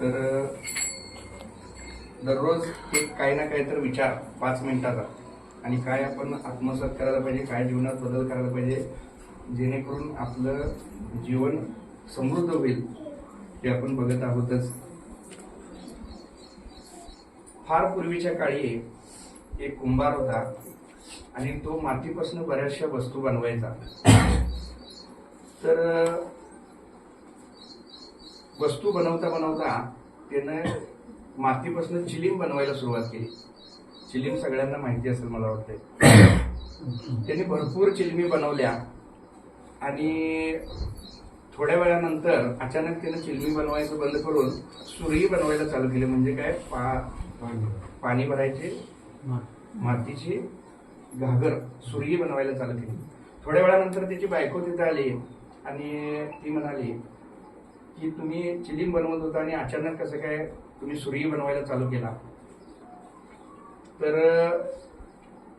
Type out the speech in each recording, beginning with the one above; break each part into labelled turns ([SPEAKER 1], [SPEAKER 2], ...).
[SPEAKER 1] तर दररोज एक काही ना काही तर विचार पाच मिनिटाचा. आणि काय आपण आत्मसात करायला पाहिजे काय जीवनात बदल करायला पाहिजे जेणेकरून आपलं जीवन समृद्ध होईल हे आपण बघत आहोतच. फार पूर्वीच्या काळी एक कुंभार होता आणि तो मातीपासून बऱ्याचशा वस्तू बनवायचा. तर वस्तू बनवता बनवता त्यानं मातीपासून चिलीम बनवायला सुरुवात केली. चिलीम सगळ्यांना माहिती असेल मला वाटतंय. त्यांनी भरपूर चिलमी बनवल्या. आणि थोड्या वेळानंतर अचानक त्यानं चिलमी बनवायचं बंद करून सुरी बनवायला चालू केली. म्हणजे काय? पा पाणी. भरायचे मातीची घागर सुरी बनवायला चालू केली. थोड्या वेळानंतर त्याची बायको तिथे आली आणि ती म्हणाली की तुम्ही चिलीम बनवत होता आणि अचानक कसं काय तुम्ही सुरी बनवायला चालू केला? तर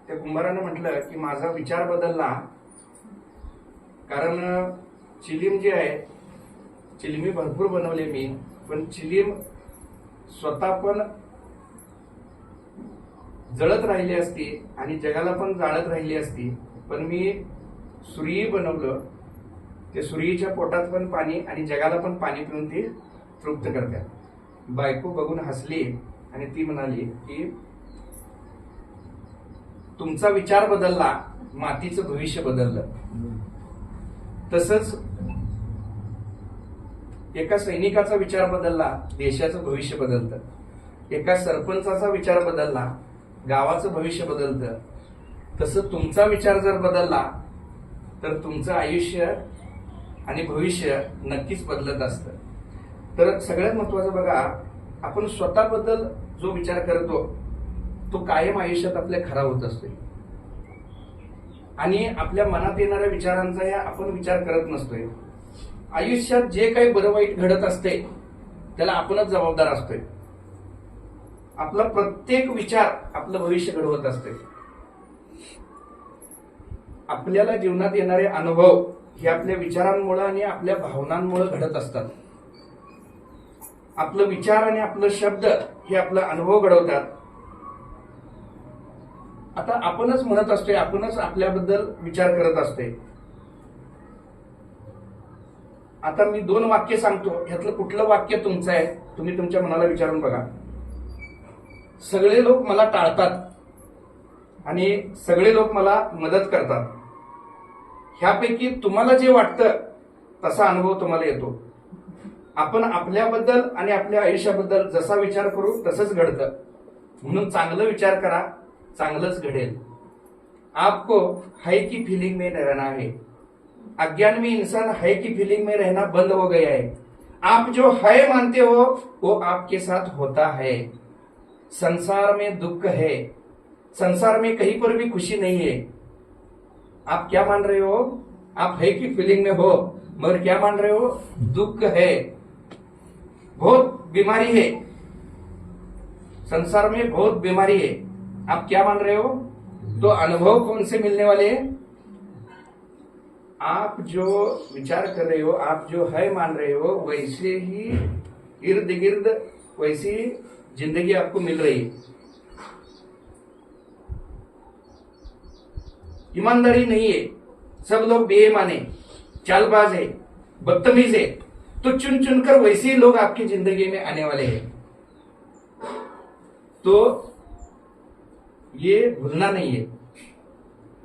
[SPEAKER 1] त्या कुंभारानं म्हटलं की माझा विचार बदलला. कारण चिलीम जे आहे चिलिमी भरपूर बनवले मी पण चिलीम स्वतः पण जळत राहिली असती आणि जगाला पण जाळत राहिली असती. पण मी सुरी बनवलं. ते सुरीच्या पोटात पण पाणी आणि जगाला पण पाणी पिऊन ती तृप्त करतात. बायको बघून हसली आणि ती म्हणाली की तुमचा विचार बदलला मातीचं भविष्य बदललं. तसंच एका सैनिकाचा विचार बदलला देशाचं भविष्य बदलतं. एका सरपंचाचा विचार बदलला गावाचं भविष्य बदलतं. तसं तुमचा विचार जर बदलला तर तुमचं आयुष्य आणि भविष्य नक्कीच बदलत असतं. तर सगळ्यात महत्वाचं बघा आपण स्वतःबद्दल जो विचार करतो तो कायम आयुष्यात आपल्या खरा होत असतो. आणि आपल्या मनात येणाऱ्या विचारांचा आपण विचार करत नसतोय आयुष्यात जे काही बरं वाईट घडत असते त्याला आपणच जबाबदार असतोय. आपला प्रत्येक विचार आपलं भविष्य घडवत असते. आपल्याला जीवनात येणारे अनुभव हे आपल्या विचारांमुळे आणि आपल्या भावनांमुळे घडत असतात. आपलं विचार आणि आपलं शब्द हे आपला अनुभव घडवतात. आता आपणच म्हणत असतोय आपणच आपल्याबद्दल विचार करत असतोय. आता मी दोन वाक्य सांगतो. ह्यातलं कुठलं वाक्य तुमचं आहे तुम्ही तुमच्या मनाला विचारून बघा. सगळे लोक मला टाळतात आणि सगळे लोक मला मदत करतात. ह्यापैकी तुम्हाला जे वाटतं तसा अनुभव तुम्हाला येतो. आपण आपल्याबद्दल आणि आपल्या आयुष्याबद्दल जसा विचार करू तसंच घडतं. म्हणून चांगलं विचार करा चांगलंच घडेल. आपको है की फीलिंग में रहना है. अज्ञान में इंसान है की फीलिंग में रहना बंद हो गया है. आप जो है मानते हो वो आपके साथ होता है. संसार में दुख है. संसार में कहीं पर भी खुशी नहीं है. आप क्या मान रहे हो? आप है की फीलिंग में हो, मगर क्या मान रहे हो? दुख है। बहुत बीमारी है। संसार में बहुत बीमारी है। आप क्या मान रहे हो? तो अनुभव कौन से मिलने वाले हैं? आप जो विचार कर रहे हो, आप जो है मान रहे हो, वैसे ही इर्द गिर्द वैसी ज़िंदगी आपको मिल रही है। ईमानदारी नहीं है। सब लोग बेईमान है चालबाज है बदतमीज है। तो चुन चुनकर वैसे ही लोग आपकी जिंदगी में आने वाले हैं। तो ये भूलना नाहीये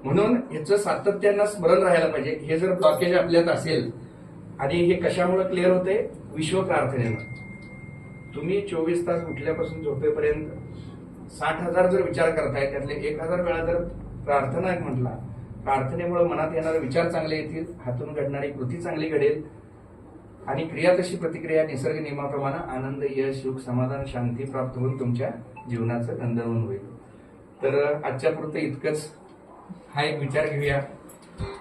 [SPEAKER 1] म्हणून याचं सातत्यानं स्मरण राहायला पाहिजे. हे जर ब्लॉकेज आपल्यात असेल आणि हे कशामुळे क्लिअर होते? विश्व प्रार्थनेनं तुम्ही चोवीस तास उठल्यापासून झोपेपर्यंत साठ हजार जर विचार करताय त्यातले एक हजार वेळा जर प्रार्थना एक म्हटला. प्रार्थनेमुळे मनात येणारे विचार चांगले येतील हातून घडणारी कृती चांगली घडेल. आणि क्रिया तशी प्रतिक्रिया निसर्ग नियमाप्रमाणे आनंद यश सुख समाधान शांती प्राप्त होऊन तुमच्या जीवनाचं नंदनवन होईल. तर आजच्या पुरतं इतकंच. हा एक विचार घेऊया.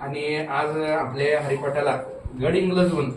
[SPEAKER 1] आणि आज आपल्या हरिपाठाला गड इंग्लजहून